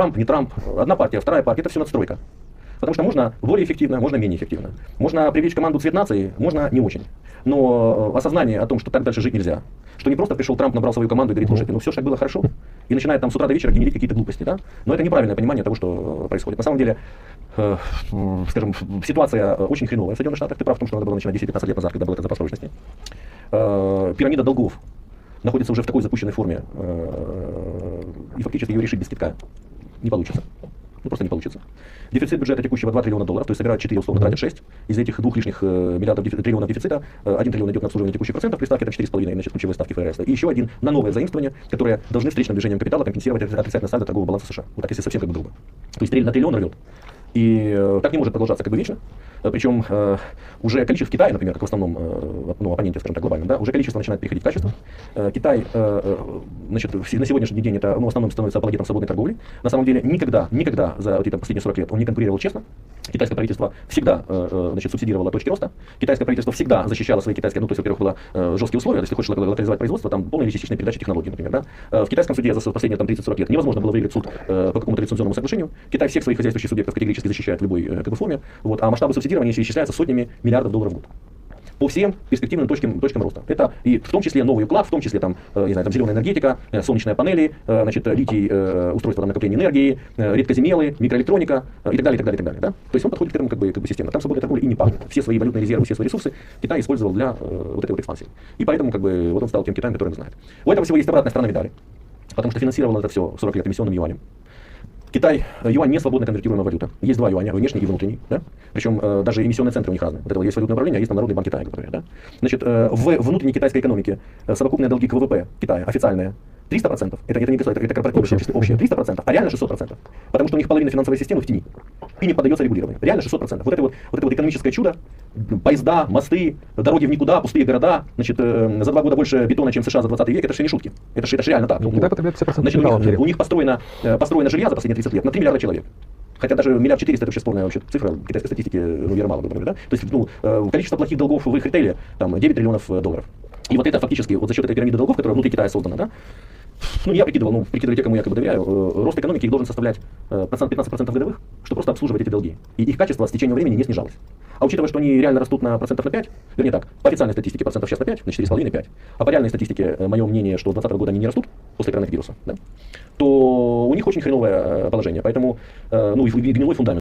Трамп, не Трамп, одна партия, вторая партия, это все надстройка. Потому что можно более эффективно, можно менее эффективно. Можно привлечь команду цвет нации, можно не очень. Но э, осознание о том, что так дальше жить нельзя, что не просто пришел Трамп, набрал свою команду и говорит, слушайте, ну все же было хорошо, и начинает там с утра до вечера генерить какие-то глупости, да? Но это неправильное понимание того, что э, происходит. На самом деле, э, скажем, ситуация э, очень хреновая в Соединенных Штатах. Ты прав в том, что надо было начинать 10-15 лет назад, когда был этот запас прочности. Э, пирамида долгов находится уже в такой запущенной форме, э, и фактически ее решить без китка не получится. Ну, просто не получится. Дефицит бюджета текущего 2 триллиона долларов, то есть собирают 4, условно тратят 6. Из этих двух лишних э, миллиардов дефи- триллионов дефицита, э, 1 триллион идет на обслуживание текущих процентов при ставке, это 4,5, значит, ключевые ставки ФРС. И еще один на новое заимствование, которые должны встречным движением капитала компенсировать отрицательное сальдо торгового баланса США. Вот так, если совсем как бы грубо. То есть триллион на триллион рвет. И э, так не может продолжаться как бы вечно. Э, Причем э, уже количество Китая, например, как в основном ну, оппоненте, скажем так, глобальном, да, уже количество начинает переходить в качество. Китай, значит, в- на сегодняшний день это ну, в основном становится апологетом свободной торговли. На самом деле никогда, никогда за вот эти там, последние 40 лет он не конкурировал честно. Китайское правительство всегда э, э, значит, субсидировало точки роста. Китайское правительство всегда защищало свои китайские, ну, то есть, во-первых, было э, жесткие условия, если хочешь локализовать производство, там полная или частичная передача технологий, например. Да? В китайском суде за последние там, 30-40 лет невозможно было выиграть суд по какому-то лицензионному соглашению. Китай всех своих хозяйствующих субъектов категорически защищает в любой как бы, форме, вот, а масштабы субсидирования исчисляются сотнями миллиардов долларов в год по всем перспективным точкам, точкам роста. Это и в том числе новый уклад, в том числе там, э, не знаю, там зеленая энергетика, э, солнечные панели, э, значит, литий, устройства там, накопления энергии, редкоземелы, микроэлектроника и так далее, и так далее, и так далее. Да? То есть он подходит к этому как бы, как бы системно. Там свободной торговли и не пахнет. Все свои валютные резервы, все свои ресурсы Китай использовал для вот этой вот экспансии. И поэтому как бы, вот он стал тем Китаем, который он знает. У этого всего есть обратная сторона медали. Потому что финансировал это все 40 лет эмиссионным юанем. Китай, э, юань не свободно конвертируемая валюта. Есть два юаня, внешний и внутренний. Да? Причем э, даже эмиссионные центры у них разные. Вот это вот есть валютное управление, а есть там Народный банк Китая, например. Да? Значит, э, в внутренней китайской экономике э, совокупные долги к ВВП Китая официальные 300%. Это, это не государство, это корпоративное, в том числе общее. 300%, а реально 600%. Потому что у них половина финансовой системы в тени и не поддается регулированию. Реально 600%. Вот это вот, вот это вот экономическое чудо, поезда, мосты, дороги в никуда, пустые города, значит, э, за два года больше бетона, чем США за 20 век, это же не шутки. Это же, это же реально так. Ну, Китай потребляет 50% Значит, у них, у них построено, э, построено жилья за последние 30 лет на 3 миллиарда человек. Хотя даже миллиард четыреста это вообще спорная вообще цифра китайской статистики, ну, я мало говорю, да? То есть, ну, э, количество плохих долгов в их ритейле, там, 9 триллионов э, долларов. И вот это фактически, вот за счет этой пирамиды долгов, которая внутри Китая создана, да, ну, я прикидывал, ну, прикидывали те, кому я как бы доверяю, э, рост экономики их должен составлять э, 15% годовых, чтобы просто обслуживать эти долги. И их качество с течением времени не снижалось. А учитывая, что они реально растут на процентов на 5, вернее так, по официальной статистике процентов сейчас на 5, на 4,5-5, а по реальной статистике, э, мое мнение, что с 2020 года они не растут после коронавируса, да, то у них очень хреновое э, положение. Поэтому, э, ну, и гнилой фундамент.